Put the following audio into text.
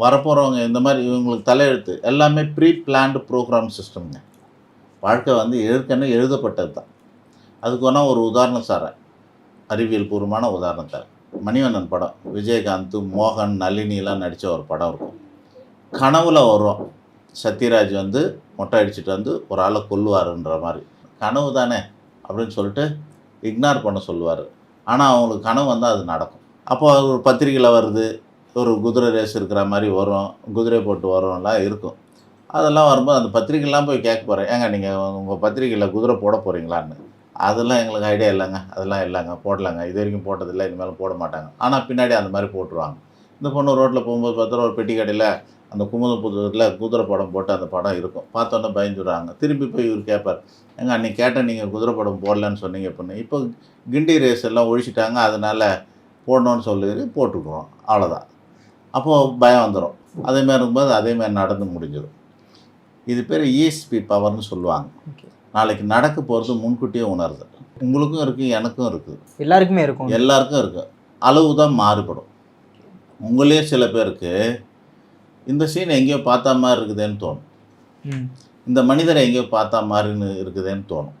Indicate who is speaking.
Speaker 1: வரப்போகிறவங்க இந்த மாதிரி இவங்களுக்கு தலையெழுத்து எல்லாமே ப்ரீ பிளான்டு ப்ரோக்ராம் சிஸ்டம்ங்க வாழ்க்கை வந்து ஏற்கனவே எழுதப்பட்டது தான். அதுக்கு வேணால் ஒரு உதாரணம் சார் அறிவியல் பூர்வமான உதாரணம் தரேன் மணிவண்ணன் படம் விஜயகாந்த் மோகன் நளினிலாம் நடித்த ஒரு படம் இருக்கும். கனவுல வரும் சத்யராஜ் வந்து மொட்டை அடிச்சுட்டு வந்து ஒரு ஆளை கொல்லுவாருன்ற மாதிரி. கனவு தானே அப்படின்னு சொல்லிட்டு இக்னார் பண்ண சொல்லுவார். ஆனால் அவங்களுக்கு கனவு வந்தால் அது நடக்கும். அப்போ ஒரு பத்திரிக்கையில் வருது. ஒரு குதிரை ரேஸ் இருக்கிற மாதிரி வரும் குதிரை போட்டு வரும்லாம் இருக்கும். அதெல்லாம் வரும்போது அந்த பத்திரிக்கைலாம் போய் கேட்க போகிறேன் ஏங்க நீங்கள் உங்கள் பத்திரிக்கையில் குதிரை போட போகிறீங்களான்னு அதெல்லாம் எங்களுக்கு ஐடியா இல்லைங்க. அதெல்லாம் இல்லைங்க. போடலாங்க. இது வரைக்கும் போட்டதில்லை. இனிமேல் போட மாட்டாங்க. ஆனால் பின்னாடி அந்த மாதிரி போட்டுருவாங்க. இந்த பொண்ணு ரோட்டில் போகும்போது பார்த்தா ஒரு பெட்டி கடையில் அந்த குமுதப்புத்தூரில் குதிரை படம் போட்டு அந்த படம் இருக்கும். பார்த்தோன்னே பயந்துடுறாங்க. திரும்பி போய் இவர் கேட்பார். ஏங்க அன்றைக்கி கேட்டேன் நீங்கள் குதிரை படம் போடலன்னு சொன்னீங்க பொண்ணு. இப்போ கிண்டி ரேஸ் எல்லாம் ஒழிச்சிட்டாங்க. அதனால் போடணும்னு சொல்லி போட்டுக்குவோம் அவ்வளோதான் அப்போது பயம் வந்துடும் அதேமாதிரி இருக்கும்போது அதேமாதிரி நடந்து முடிஞ்சிடும் இது பேர் இஎஸ்பி பவர்னு சொல்லுவாங்க. நாளைக்கு நடக்க போகிறது முன்கூட்டியே உணருது. உங்களுக்கும் இருக்குது எனக்கும் இருக்குது.
Speaker 2: எல்லாருக்குமே இருக்கும்.
Speaker 1: எல்லாருக்கும் இருக்குது அளவு தான் மாறுபடும். உங்களே சில பேருக்கு இந்த சீன் எங்கேயோ பார்த்தா மாதிரி இருக்குதேன்னு தோணும். இந்த மனிதரை எங்கேயோ பார்த்தா மாதிரின்னு இருக்குதேன்னு தோணும்.